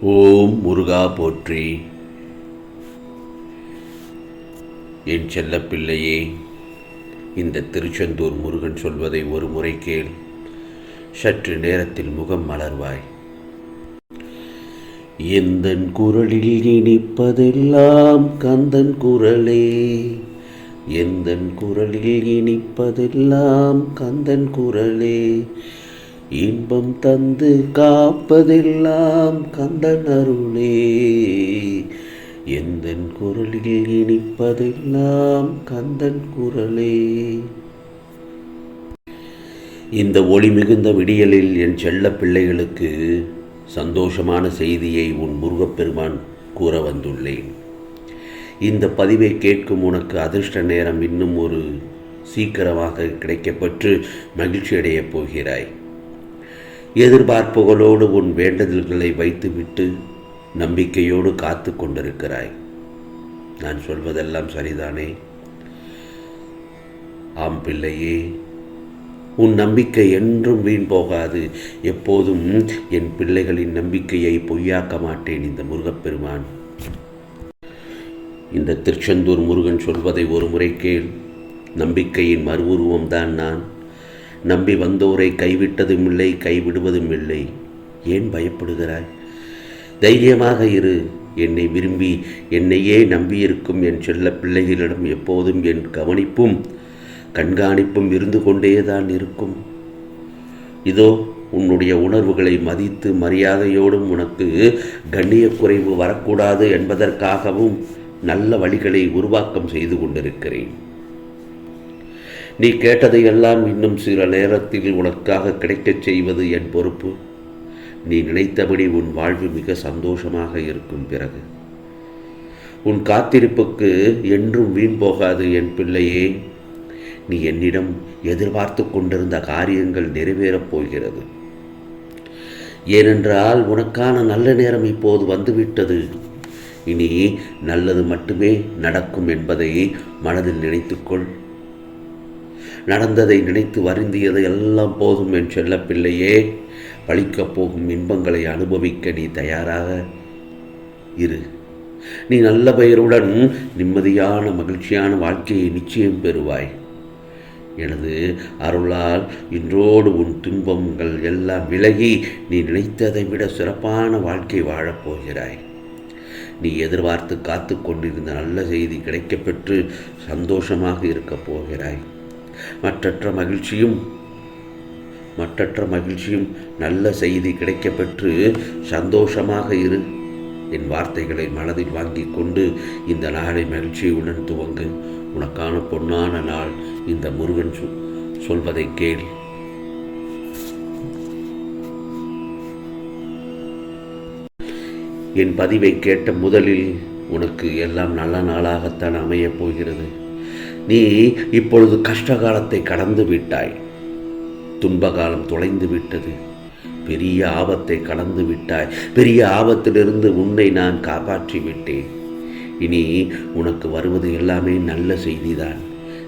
ஓம் முருகா போற்றி. என் செல்லப்பிள்ளையே இந்த திருச்செந்தூர் முருகன் சொல்வதை ஒரு முறை கேள். சற்று நேரத்தில் முகம் மலர்வாய். எந்த குரலில் இனிப்பதெல்லாம் கந்தன் குரலே. எந்த குரலில் இனிப்பதெல்லாம் கந்தன் குரலே. இன்பம் தந்து காப்பதெல்லாம் கந்தன் அருளே. எந்தன் குரலில் இனிப்பதெல்லாம் கந்தன் குரலே. இந்த ஒளி மிகுந்த விடியலில் என் செல்ல பிள்ளைகளுக்கு சந்தோஷமான செய்தியை உன் முருகப்பெருமான் கூற வந்துள்ளேன். இந்த பதிவை கேட்கும் உனக்கு அதிர்ஷ்ட நேரம் இன்னும் ஒரு சீக்கிரமாக கிடைக்கப்பெற்று மகிழ்ச்சி அடையப் போகிறாய். எதிர்பார்ப்புகளோடு உன் வேண்டுதல்களை வைத்துவிட்டு நம்பிக்கையோடு காத்து கொண்டிருக்கிறாய். நான் சொல்வதெல்லாம் சரிதானே? ஆம் பிள்ளையே உன் நம்பிக்கை என்றும் வீண் போகாது. எப்போதும் என் பிள்ளைகளின் நம்பிக்கையை பொய்யாக்க மாட்டேன் இந்த முருகப்பெருமான். இந்த திருச்செந்தூர் முருகன் சொல்வதை ஒரு முறை கேள். நம்பிக்கையின் மறு உருவம்தான் நான். நம்பி வந்தோரை கைவிட்டதும் இல்லை கைவிடுவதும் இல்லை ஏன் பயப்படுகிறாய்? தைரியமாக இரு. என்னை விரும்பி என்னையே நம்பியிருக்கும் என் செல்ல பிள்ளைகளிடம் எப்போதும் என் கவனிப்பும் கண்காணிப்பும் இருந்து கொண்டேதான் இருக்கும். இதோ உன்னுடைய உணர்வுகளை மதித்து மரியாதையோடும் உனக்கு கண்ணிய குறைவு வரக்கூடாது என்பதற்காகவும் நல்ல வழிகளை உருவாக்கம் செய்து கொண்டிருக்கிறேன். நீ கேட்டதையெல்லாம் இன்னும் சில நேரத்தில் உனக்காக கிடைக்கச் செய்வது என் பொறுப்பு. நீ நினைத்தபடி உன் வாழ்வு மிக சந்தோஷமாக இருக்கும் பிறகு. உன் காத்திருப்புக்கு என்றும் வீண் போகாது என் பிள்ளையே. நீ என்னிடம் எதிர்பார்த்து கொண்டிருந்த காரியங்கள் நிறைவேறப் போகிறது. ஏனென்றால் உனக்கான நல்ல நேரம் இப்போது வந்துவிட்டது. இனி நல்லது மட்டுமே நடக்கும் என்பதை மனதில் நினைத்துக்கொள். நடந்ததை நினைத்து வருந்தியது எல்லாம் போதும் என் செல்ல பிள்ளையே பழிக்கப் போகும் இன்பங்களை அனுபவிக்க நீ தயாராக இரு. நீ நல்ல பெயருடன் நிம்மதியான மகிழ்ச்சியான வாழ்க்கையை நிச்சயம் பெறுவாய். எனது அருளால் இன்றோடு உன் துன்பங்கள் எல்லாம் விலகி நீ நினைத்ததை விட சிறப்பான வாழ்க்கை வாழப்போகிறாய் நீ எதிர்பார்த்து காத்து கொண்டிருந்த நல்ல செய்தி கிடைக்கப்பெற்று சந்தோஷமாக இருக்கப் போகிறாய். மற்றற்ற மகிழ்ச்சியும் மற்றற்ற மகிழ்ச்சியும் நல்ல செய்தி கிடைக்கப்பெற்று சந்தோஷமாக இரு. என் வார்த்தைகளை மனதில் வாங்கி கொண்டு இந்த நாளை மகிழ்ச்சியுடன் துவங்கு. உனக்கான பொன்னான நாள் இந்த முருகன் சொ சொல்வதை கேள். என் பதிவை கேட்ட முதலில் உனக்கு எல்லாம் நல்ல நாளாகத்தான் அமையப் போகிறது. நீ இப்பொழுது கஷ்ட காலத்தை கடந்து விட்டாய். துன்பகாலம் தொலைந்து விட்டது. பெரிய ஆபத்தை கடந்து விட்டாய். பெரிய ஆபத்திலிருந்து உன்னை நான் காப்பாற்றி விட்டேன். இனி உனக்கு வருவது எல்லாமே நல்ல செய்திதான்.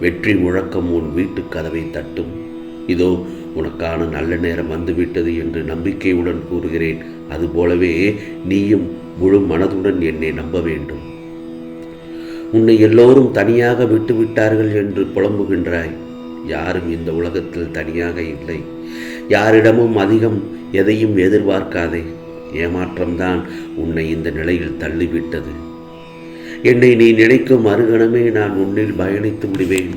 வெற்றி முழக்கம் உன் வீட்டு கதவை தட்டும். இதோ உனக்கான நல்ல நேரம் வந்துவிட்டது என்று நம்பிக்கையுடன் கூறுகிறேன். அதுபோலவே நீயும் முழு மனதுடன் என்னை நம்ப வேண்டும். உன்னை எல்லோரும் தனியாக விட்டுவிட்டார்கள் என்று புலம்புகின்றாய். யாரும் இந்த உலகத்தில் தனியாக இல்லை. யாரிடமும் அதிகம் எதையும் எதிர்பார்க்காதே. ஏமாற்றம்தான் உன்னை இந்த நிலையில் தள்ளிவிட்டது. என்னை நீ நினைக்கும் மறுகணமே நான் உன்னில் பயணித்து விடுவேன்.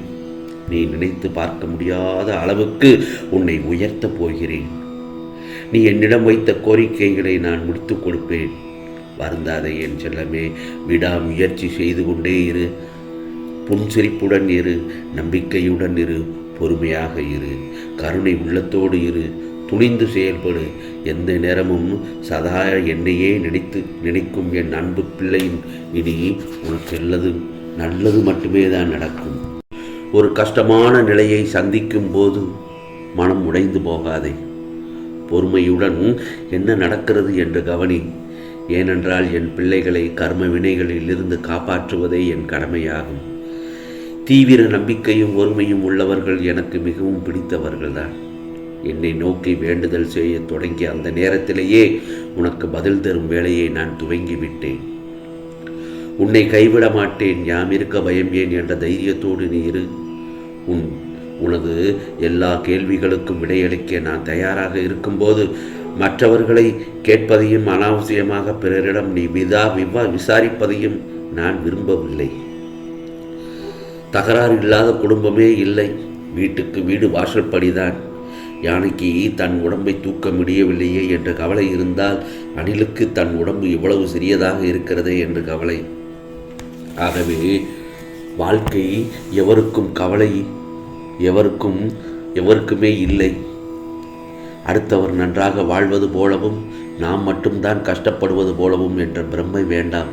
நீ நினைத்து பார்க்க முடியாத அளவுக்கு உன்னை உயர்த்தப் போகிறேன். நீ என்னிடம் வைத்த கோரிக்கைகளை நான் முடித்துக் கொடுப்பேன். வருந்தாதே என் செல்லமே விடாமுயற்சி செய்து கொண்டே இரு. புன்சிரிப்புடன் இரு நம்பிக்கையுடன் இரு பொறுமையாக இரு. கருணை உள்ளத்தோடு இரு துணிந்து செயல்படு. எந்த நேரமும் சதா என்னையே நினைத்து நினைக்கும் என் அன்பு பிள்ளையின் இனி உனக்கு நல்லது நல்லது மட்டுமே தான் நடக்கும். ஒரு கஷ்டமான நிலையை சந்திக்கும் போது மனம் உடைந்து போகாதே. பொறுமையுடன் என்ன நடக்கிறது என்று கவனி. ஏனென்றால் என் பிள்ளைகளை கர்ம வினைகளில் இருந்து காப்பாற்றுவதே என் கடமையாகும். தீவிர நம்பிக்கையும் ஒருமையும் உள்ளவர்கள் எனக்கு மிகவும் பிடித்தவர்கள்தான். என்னை நோக்கி வேண்டுதல் செய்ய தொடங்கிய அந்த நேரத்திலேயே உனக்கு பதில் தரும் வேலையை நான் துவங்கிவிட்டேன். உன்னை கைவிட மாட்டேன் யாம் இருக்க பயம் ஏன் என்ற தைரியத்தோடு நீ இரு. உன் உனது எல்லா கேள்விகளுக்கும் விடையளிக்க நான் தயாராக இருக்கும்போது மற்றவர்களை கேட்பதையும் அனாவசியமாக பிறரிடம் நீ விதா விவா விசாரிப்பதையும் நான் விரும்பவில்லை. தகராறு இல்லாத குடும்பமே இல்லை. வீட்டுக்கு வீடு வாசல்படிதான் யானைக்கு தன் உடம்பை தூக்க முடியவில்லையே என்ற கவலை இருந்தால் அணிலுக்கு தன் உடம்பு இவ்வளவு சிறியதாக இருக்கிறதே என்று கவலை. ஆகவே வாழ்க்கை எவருக்கும் கவலை எவருக்கும் எவருக்குமே இல்லை. அடுத்தவர் நன்றாக வாழ்வது போலவும் நாம் மட்டும்தான் கஷ்டப்படுவது போலவும் என்ற பிரம்மை வேண்டாம்.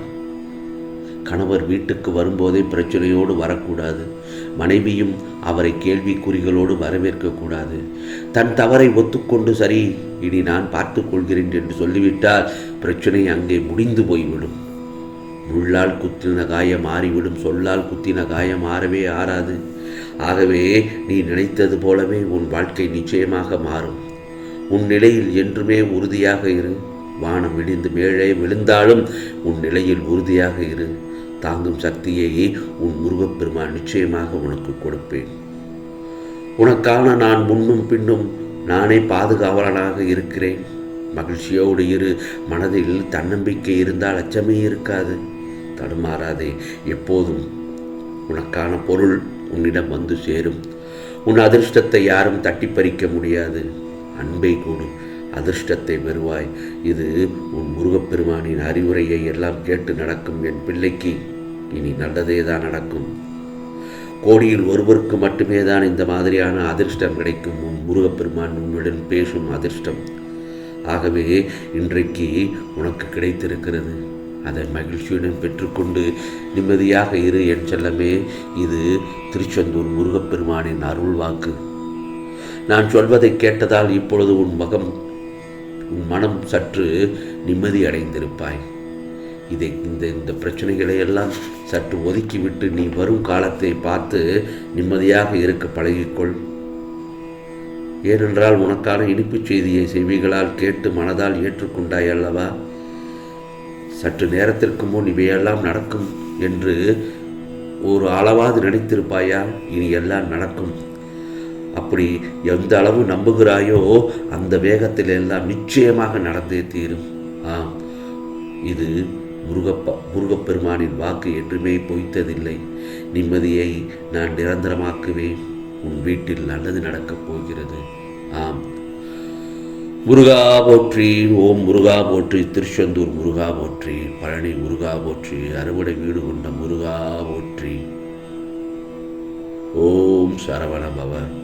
கணவர் வீட்டுக்கு வரும்போதே பிரச்சனையோடு வரக்கூடாது. மனைவியும் அவரை கேள்விக்குறிகளோடு வரவேற்கக்கூடாது. தன் தவறை ஒத்துக்கொண்டு சரி இனி நான் பார்த்து கொள்கிறேன் என்று சொல்லிவிட்டால் பிரச்சனை அங்கே முடிந்து போய்விடும். முள்ளால் குத்தின காயம் மாறிவிடும் சொல்லால் குத்தின காயம் ஆறவே ஆறாது. ஆகவே நீ நினைத்தது போலவே உன் வாழ்க்கை நிச்சயமாக மாறும். உன் நிலையில் என்றுமே உறுதியாக இரு. வானம் இடிந்து மேலே விழுந்தாலும் உன் நிலையில் உறுதியாக இரு. தாங்கும் சக்தியை உன் முருகப்பெருமான் நிச்சயமாக உனக்கு கொடுப்பேன். உனக்கான நான் முன்னும் பின்னும் நானே பாதுகாவலனாக இருக்கிறேன். மகிழ்ச்சியோடு இரு. மனதில் தன்னம்பிக்கை இருந்தால் அச்சமே இருக்காது. தடுமாறாதே. எப்போதும் உனக்கான பொருள் உன்னிடம் வந்து சேரும். உன் அதிர்ஷ்டத்தை யாரும் தட்டி பறிக்க முடியாது. அன்பை கூடும் அதிர்ஷ்டத்தை பெறுவாய். இது உன் முருகப்பெருமானின் அறிவுரையை எல்லாம் கேட்டு நடக்கும் என் பிள்ளைக்கு இனி நல்லதே தான் நடக்கும். கோடியில் ஒருவருக்கு மட்டுமே தான் இந்த மாதிரியான அதிர்ஷ்டம் கிடைக்கும். உன் முருகப்பெருமான் உன்னுடன் பேசும் அதிர்ஷ்டம். ஆகவே இன்றைக்கு உனக்கு கிடைத்திருக்கிறது. அதை மகிழ்ச்சியுடன் பெற்றுக்கொண்டு நிம்மதியாக இரு என் செல்லமே. இது திருச்செந்தூர் முருகப்பெருமானின் அருள் வாக்கு நான் சொல்வதை கேட்டதால் இப்பொழுது உன் மகம் உன் மனம் சற்று நிம்மதி அடைந்திருப்பாய். இதை இந்த இந்த பிரச்சனைகளை எல்லாம் சற்று ஒதுக்கிவிட்டு நீ வரும் காலத்தை பார்த்து நிம்மதியாக இருக்க பழகிக்கொள். ஏனென்றால் உனக்கான இனிப்புச் செய்தியை செவிகளால் கேட்டு மனதால் ஏற்றுக்கொண்டாய் அல்லவா? சற்று நேரத்திற்கு முன் இவையெல்லாம் நடக்கும் என்று ஒரு அளவாது நினைத்திருப்பாயா? இனி எல்லாம் நடக்கும். அப்படி எந்த அளவு நம்புகிறாயோ அந்த வேகத்தில் எல்லாம் நிச்சயமாக நடந்தே தீரும். ஆம் இது முருகப்ப முருகப்பெருமானின் வாக்கு என்றுமே பொய்த்ததில்லை. நிம்மதியை நான் நிரந்தரமாக்குவேன். உன் வீட்டில் நல்லது நடக்கப் போகிறது. ஆம். முருகா போற்றி ஓம் முருகா போற்றி திருச்செந்தூர் முருகா போற்றி பழனி முருகா போற்றி அறுவடை வீடு கொண்ட முருகா போற்றி. ஓம் சரவண பவ.